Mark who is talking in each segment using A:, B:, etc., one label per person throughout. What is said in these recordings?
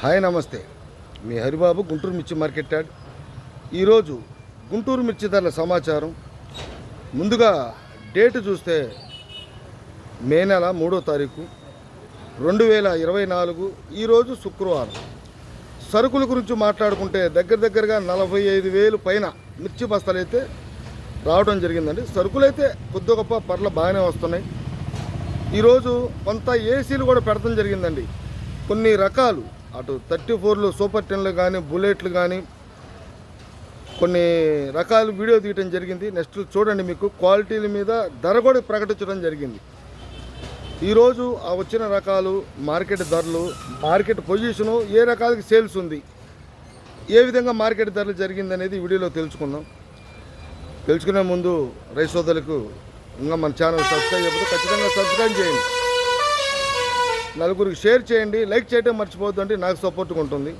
A: Hi నమస్తే. మీ హరిబాబు గుంటూరు మిర్చి market add. ఈరోజు గుంటూరు మిర్చి ధరల సమాచారం. ముందుగా డేట్ చూస్తే మే నెల మూడో తారీఖు రెండు వేల ఇరవై నాలుగు ఈరోజు శుక్రవారం. సరుకుల గురించి మాట్లాడుకుంటే దగ్గర దగ్గరగా నలభై ఐదు వేలు పైన మిర్చి బస్తాలు అయితే రావడం జరిగిందండి. సరుకులైతే కొద్ది గొప్ప పర్ల బాగానే వస్తున్నాయి. ఈరోజు కొంత ఏసీలు కూడా పెడతాం జరిగిందండి. కొన్ని రకాలు అటు థర్టీ ఫోర్లు సూపర్ టెన్లు కానీ బుల్లెట్లు కానీ కొన్ని రకాలు వీడియో తీయటం జరిగింది. నెక్స్ట్ చూడండి మీకు క్వాలిటీల మీద ధర కూడా ప్రకటించడం జరిగింది. ఈరోజు ఆ వచ్చిన రకాలు మార్కెట్ ధరలు మార్కెట్ పొజిషను ఏ రకాలకి సేల్స్ ఉంది ఏ విధంగా మార్కెట్ ధరలు జరిగింది అనేది వీడియోలో తెలుసుకుందాం. తెలుసుకునే ముందు రైస్ సోదరులకు ఇంకా మన ఛానల్ సబ్స్క్రైబ్ చేయకపోతే ఖచ్చితంగా సబ్స్క్రైబ్ చేయండి. నలుగురికి షేర్ చేయండి లైక్ చేయడం మర్చిపోవద్దు అంటే నాకు సపోర్ట్గా ఉంటుంది.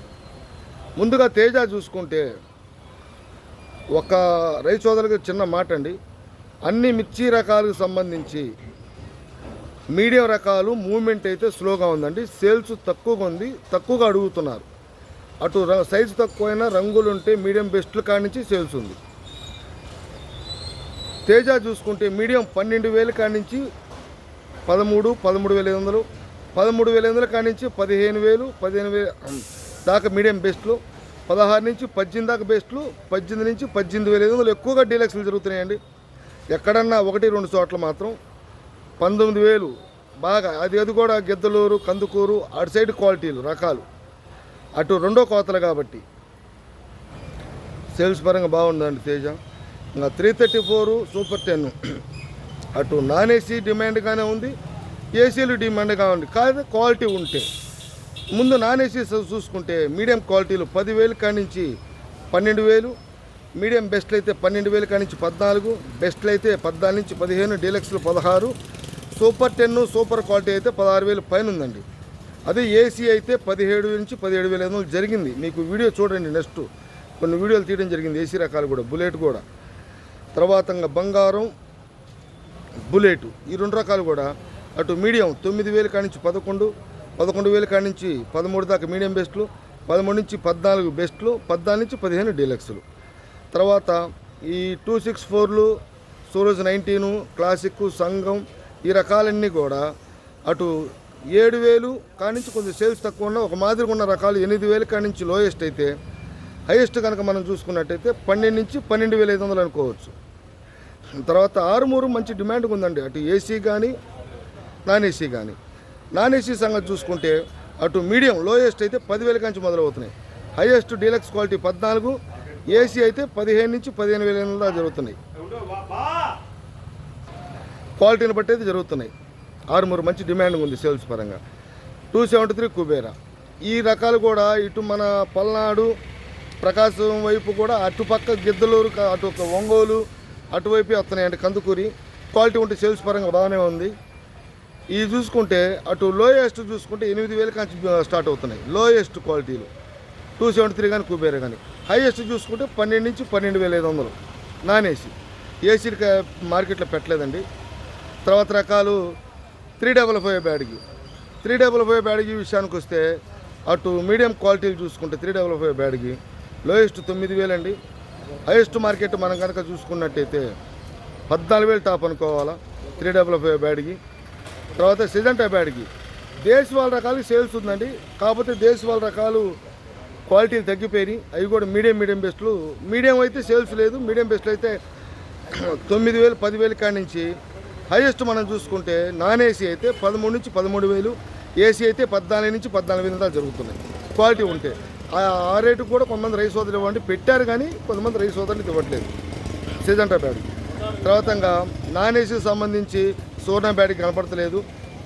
A: ముందుగా తేజ చూసుకుంటే ఒక రైతు సోదరులకు చిన్న మాట అండి. అన్ని మిర్చి రకాలకు సంబంధించి మీడియం రకాలు మూమెంట్ అయితే స్లోగా ఉందండి. సేల్స్ తక్కువగా ఉంది తక్కువగా అడుగుతున్నారు. అటు ర- సైజు తక్కువైనా రంగులు ఉంటే మీడియం బెస్ట్లు కానించి సేల్స్ ఉంది. తేజ చూసుకుంటే మీడియం పన్నెండు వేల కానించి పదమూడు పదమూడు వేల ఐదు వందలు పదమూడు వేల ఎనిమిది వందల నుంచి పదిహేను వేలు పదిహేను వేలు దాకా మీడియం బెస్ట్లు పదహారు నుంచి పద్దెనిమిది దాకా బెస్ట్లు పద్దెనిమిది నుంచి పద్దెనిమిది వేల ఐదు వందలు ఎక్కువగా డీలక్స్లు జరుగుతున్నాయండి. ఎక్కడన్నా ఒకటి రెండు చోట్ల మాత్రం పంతొమ్మిది వేలు బాగా అది అది కూడా గిద్దలూరు కందుకూరు అటు సైడ్ క్వాలిటీలు రకాలు. అటు రెండో కోతలు కాబట్టి సేల్స్ పరంగా బాగుందండి తేజ. ఇంకా three thirty four super ten. అటు నాన్ ఏసీ డిమాండ్గానే ఉంది. ఏసీలు డిమాండ్గా కావండి. కాదు క్వాలిటీ ఉంటే. ముందు నాన్ ఏసీ చూసుకుంటే మీడియం క్వాలిటీలు పదివేలు కానించి పన్నెండు వేలు మీడియం బెస్ట్లు అయితే పన్నెండు వేలు కానించి పద్నాలుగు బెస్ట్లు అయితే పద్నాలుగు నుంచి పదిహేను డీలక్స్లు పదహారు సూపర్ టెన్ సూపర్ క్వాలిటీ అయితే పదహారు వేలు పైన ఉందండి అదే ఏసీ అయితే పదిహేడు నుంచి పదిహేడు వేల ఐదు జరిగింది. మీకు వీడియో చూడండి నెక్స్ట్. కొన్ని వీడియోలు తీయడం జరిగింది. ఏసీ రకాలు కూడా బుల్లెట్ కూడా. తర్వాత బంగారం బుల్లెట్. ఈ రెండు రకాలు కూడా అటు మీడియం తొమ్మిది వేలు కానించి పదకొండు పదకొండు వేలు కానించి పదమూడు దాకా మీడియం బెస్ట్లు పదమూడు నుంచి పద్నాలుగు బెస్ట్లు పద్నాలుగు నుంచి పదిహేను డీలక్స్లు. తర్వాత ఈ టూ సిక్స్ ఫోర్లు సూరజ్ నైన్టీను క్లాసిక్ సంఘం ఈ రకాలన్నీ కూడా అటు ఏడు వేలు కానించి కొంచెం సేల్స్ తక్కువ ఉన్న ఒక మాదిరిగా ఉన్న రకాలు ఎనిమిది వేలు కానించి లోయెస్ట్ అయితే హైయెస్ట్ కనుక మనం చూసుకున్నట్టయితే పన్నెండు నుంచి పన్నెండు వేల ఐదు వందలు అనుకోవచ్చు. తర్వాత ఆరుమూరు మంచి డిమాండ్ ఉందండి. అటు ఏసీ కానీ నాన్ ఏసీ కానీ నాన్ ఏసీ సంగతి చూసుకుంటే అటు మీడియం లోయెస్ట్ అయితే పదివేల కంచి మొదలవుతున్నాయి. హైయెస్ట్ డీలక్స్ క్వాలిటీ పద్నాలుగు ఏసీ అయితే పదిహేను నుంచి పదిహేను వేల ఎనిమిది దాకా జరుగుతున్నాయి. క్వాలిటీని బట్టి అయితే జరుగుతున్నాయి. ఆరుమూరు మంచి డిమాండ్ ఉంది సేల్స్ పరంగా. Two seventy three Kubera. ఈ రకాలు కూడా ఇటు మన పల్నాడు ప్రకాశం వైపు కూడా అటుపక్క గిద్దలూరు అటు ఒక ఒంగోలు అటువైపు వస్తున్నాయి కందుకూరి. క్వాలిటీ ఉంటే సేల్స్ పరంగా బాగానే ఉంది. ఇది చూసుకుంటే అటు లోయెస్ట్ చూసుకుంటే ఎనిమిది వేల కాంచి స్టార్ట్ అవుతున్నాయి. లోయెస్ట్ క్వాలిటీలు. టూ సెవెంటీ త్రీ కానీ కుబేరే కానీ హైయెస్ట్ చూసుకుంటే పన్నెండు నుంచి పన్నెండు వేల ఐదు వందలు. నాన్ ఏసీ ఏసీ మార్కెట్లో పెట్టలేదండి. తర్వాత రకాలు త్రీ డబల్ ఫైవ్ బ్యాడ్కి. త్రీ డబల్ ఫైవ్ బ్యాడ్కి విషయానికి వస్తే అటు మీడియం క్వాలిటీలు చూసుకుంటే త్రీ డబల్ ఫైవ్ బ్యాడ్కి లోయెస్ట్ తొమ్మిది వేలండి. హైయెస్ట్ మార్కెట్ మనం కనుక చూసుకున్నట్టయితే పద్నాలుగు వేలు టాప్ అనుకోవాలా త్రీ డబల్ ఫైవ్ బ్యాడ్కి. తర్వాత సిజంటా బ్యాడ్కి దేశవాళ రకాలు సేల్స్ ఉందండి. కాకపోతే దేశవాళ రకాలు క్వాలిటీలు తగ్గిపోయినాయి. అవి కూడా మీడియం మీడియం బెస్ట్లు. మీడియం అయితే సేల్స్ లేదు. మీడియం బెస్ట్లు అయితే తొమ్మిది వేలు పదివేలు కాడి నుంచి హైయెస్ట్ మనం చూసుకుంటే నాన్ ఏసీ అయితే పదమూడు నుంచి పదమూడు వేలు ఏసీ అయితే పద్నాలుగు నుంచి పద్నాలుగు వేలు దాకా జరుగుతున్నాయి. క్వాలిటీ ఉంటే. ఆ ఆ రేటు కూడా కొంతమంది రైస్ సోదరులు ఇవ్వండి. పెట్టారు కానీ కొంతమంది రైస్ సోదరులు ఇవ్వట్లేదు. సిజంటా బ్యాడ్ తర్వాత నాన్ ఏసీకి సంబంధించి సోనా బ్యాడ్ కనపడతలేదు.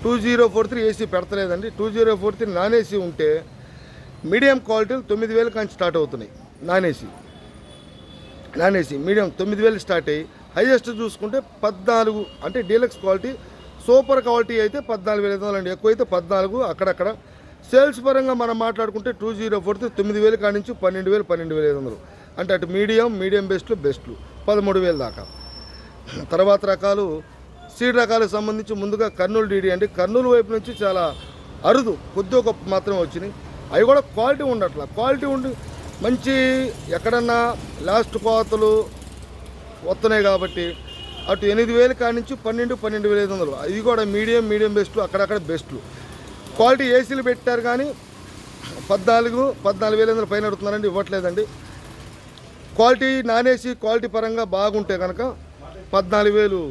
A: Two zero four three AC పెడతలేదండి. Two zero four three non AC ఉంటే మీడియం క్వాలిటీలు తొమ్మిది వేలు కానీ స్టార్ట్ అవుతున్నాయి. Non AC. Non AC. Medium తొమ్మిది వేలు స్టార్ట్ అయ్యి హైయెస్ట్ చూసుకుంటే పద్నాలుగు అంటే డీలక్స్ క్వాలిటీ సూపర్ క్వాలిటీ అయితే పద్నాలుగు వేల ఐదు వందలు అండి. ఎక్కువైతే పద్నాలుగు అక్కడక్కడ. సేల్స్ పరంగా మనం మాట్లాడుకుంటే టూ జీరో ఫోర్ త్రీ తొమ్మిది వేలు కాడి నుంచి పన్నెండు వేలు పన్నెండు వేల ఐదు వందలు. అంటే అటు మీడియం మీడియం బెస్ట్లు బెస్ట్లు. పదమూడు వేలు దాకా. తర్వాత రకాలు సీడ్ రకాలకు సంబంధించి ముందుగా కర్నూలు డీడీ అండి. కర్నూలు వైపు నుంచి చాలా అరుదు కొద్ది ఒక మాత్రమే వచ్చినాయి. అవి కూడా క్వాలిటీ ఉండట్ల. క్వాలిటీ ఉండి మంచి ఎక్కడన్నా లాస్ట్ కోతలు వస్తున్నాయి కాబట్టి అటు ఎనిమిది వేలు కానించి పన్నెండు పన్నెండు వేల ఐదు వందలు. ఇది కూడా మీడియం మీడియం బెస్ట్లు అక్కడక్కడ బెస్ట్లు. క్వాలిటీ ఏసీలు పెట్టారు కానీ పద్నాలుగు పద్నాలుగు వేల ఐదు వందలు పైన అడుగుతున్నారండి ఇవ్వట్లేదండి. క్వాలిటీ నాన్ ఏసీ క్వాలిటీ పరంగా బాగుంటే కనుక పద్నాలుగు వేలు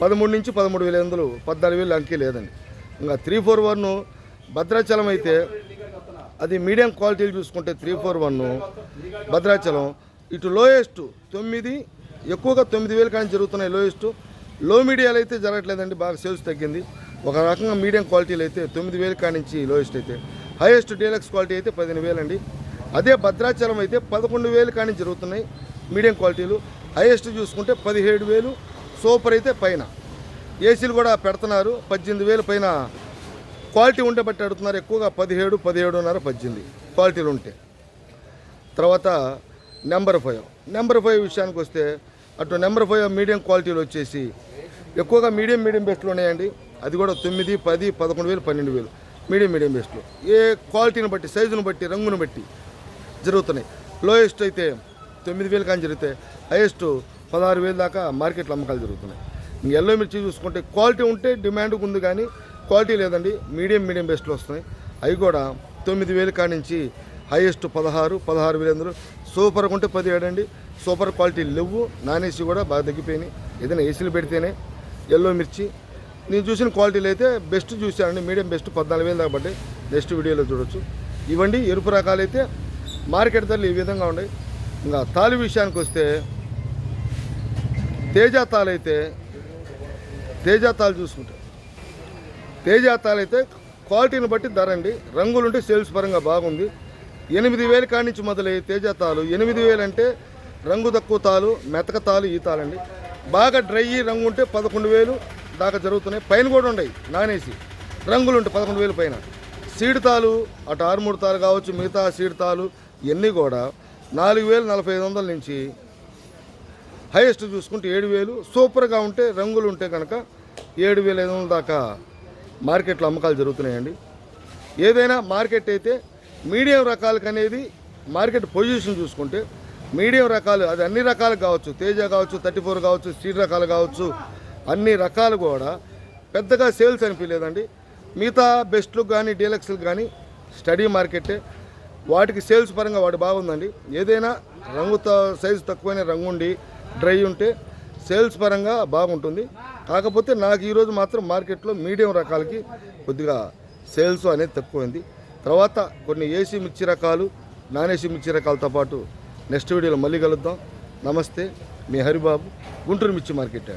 A: పదమూడు నుంచి పదమూడు వేల ఐదు వందలు పద్నాలుగు వేలు అంకే లేదండి. ఇంకా త్రీ ఫోర్ వన్ భద్రాచలం అయితే అది మీడియం క్వాలిటీలు చూసుకుంటే త్రీ ఫోర్ వన్ భద్రాచలం. ఇటు లోయెస్ట్ తొమ్మిది ఎక్కువగా తొమ్మిది వేలు కానీ జరుగుతున్నాయి లోయెస్ట్. లో మీడియాలు అయితే జరగట్లేదండి బాగా సేల్స్ తగ్గింది. ఒక రకంగా మీడియం క్వాలిటీలు అయితే తొమ్మిది వేలు కానించి లోయెస్ట్ అయితే. హైయెస్ట్ డీలక్స్ క్వాలిటీ అయితే పదిహేను వేలండి అదే భద్రాచలం అయితే పదకొండు వేలు కానీ జరుగుతున్నాయి మీడియం క్వాలిటీలు. హైయెస్ట్ చూసుకుంటే పదిహేడు వేలు సూపర్ అయితే పైన. ఏసీలు కూడా పెడుతున్నారు. పద్దెనిమిది వేలు పైన క్వాలిటీ ఉంటే బట్టి అడుగుతున్నారు. ఎక్కువగా పదిహేడు పదిహేడున్నర పద్దెనిమిది క్వాలిటీలు ఉంటే. తర్వాత నెంబర్ ఫైవ్. నెంబర్ ఫైవ్ విషయానికి వస్తే అటు నెంబర్ ఫైవ్ మీడియం క్వాలిటీలు వచ్చేసి ఎక్కువగా మీడియం మీడియం బెస్ట్లు ఉన్నాయండి. అది కూడా తొమ్మిది పది పదకొండు వేలు పన్నెండు వేలు. మీడియం మీడియం బెస్ట్లు ఏ క్వాలిటీని బట్టి సైజును బట్టి రంగును బట్టి జరుగుతున్నాయి. లోయెస్ట్ అయితే తొమ్మిది వేలు కానీ జరిగితే హైయెస్ట్ పదహారు వేలు దాకా మార్కెట్లో అమ్మకాలు జరుగుతున్నాయి. ఇంక ఎల్లో మిర్చి చూసుకుంటే క్వాలిటీ ఉంటే డిమాండ్ ఉంది కానీ క్వాలిటీ లేదండి. మీడియం మీడియం బెస్ట్లు వస్తున్నాయి. అవి కూడా తొమ్మిది వేలు కాడి నుంచి హైయెస్ట్ పదహారు పదహారు వేలు అందరూ సూపర్గా ఉంటే పదిహేడు అండి సూపర్ క్వాలిటీ లేవు. నాన్ ఏసీ కూడా బాగా తగ్గిపోయినాయి. ఏదైనా ఏసీలు పెడితేనే ఎల్లో మిర్చి. నేను చూసిన క్వాలిటీలు అయితే బెస్ట్ చూశానండి. మీడియం బెస్ట్ పద్నాలుగు వేలు దాకా నెక్స్ట్ వీడియోలో చూడొచ్చు. ఇవ్వండి ఎరుపు రకాలు అయితే మార్కెట్ ధరలు ఈ విధంగా ఉన్నాయి. ఇంకా తాలి విషయానికి వస్తే తేజాతాలైతే తేజాతాలు అయితే తేజాతాలు చూసుకుంటే తేజ అయితే క్వాలిటీని బట్టి ధర అండి రంగులుంటే సేల్స్ పరంగా బాగుంది. ఎనిమిది వేలు కాడి నుంచి మొదలై తేజాతాలు ఎనిమిది వేలు అంటే రంగు తక్కువ తాలు మెతక తాలు ఈ తాలండి. బాగా డ్రై రంగు ఉంటే పదకొండు వేలు దాకా జరుగుతున్నాయి. పైన కూడా ఉన్నాయి నానేసి. రంగులు ఉంటాయి పదకొండు వేలు పైన. సీడ్ తాలు అటు ఆరుమూడు తాలు కావచ్చు మిగతా సీడ్ తాలు ఇవన్నీ కూడా నాలుగు వేలు నలభై ఐదు వందల నుంచి హైయెస్ట్ చూసుకుంటే ఏడు వేలు. సూపర్గా ఉంటే రంగులు ఉంటే కనుక ఏడు వేల ఐదు వందల దాకా మార్కెట్లో అమ్మకాలు జరుగుతున్నాయండి. ఏదైనా మార్కెట్ అయితే మీడియం రకాలకు అనేది మార్కెట్ పొజిషన్ చూసుకుంటే మీడియం రకాలు అది అన్ని రకాలు కావచ్చు. తేజ కావచ్చు థర్టీ ఫోర్ కావచ్చు స్టీల్ రకాలు కావచ్చు అన్ని రకాలు కూడా పెద్దగా సేల్స్ అనిపించలేదండి. మిగతా బెస్ట్లు కానీ డీలక్స్లు కానీ స్టడీ మార్కెటే. వాటికి సేల్స్ పరంగా వాటి బాగుందండి. ఏదైనా రంగు సైజు తక్కువైన రంగు ఉండి డ్రై ఉంటే సేల్స్ పరంగా బాగుంటుంది. కాకపోతే నాకు ఈరోజు మాత్రం మార్కెట్లో మీడియం రకాలకి కొద్దిగా సేల్స్ అనేది తక్కువైంది. తర్వాత కొన్ని ఏసీ మిర్చి రకాలు నాన్ ఏసీ మిర్చి రకాలతో పాటు నెక్స్ట్ వీడియోలో మళ్ళీ కలుద్దాం. నమస్తే మీ హరిబాబు గుంటూరు మిర్చి మార్కెట్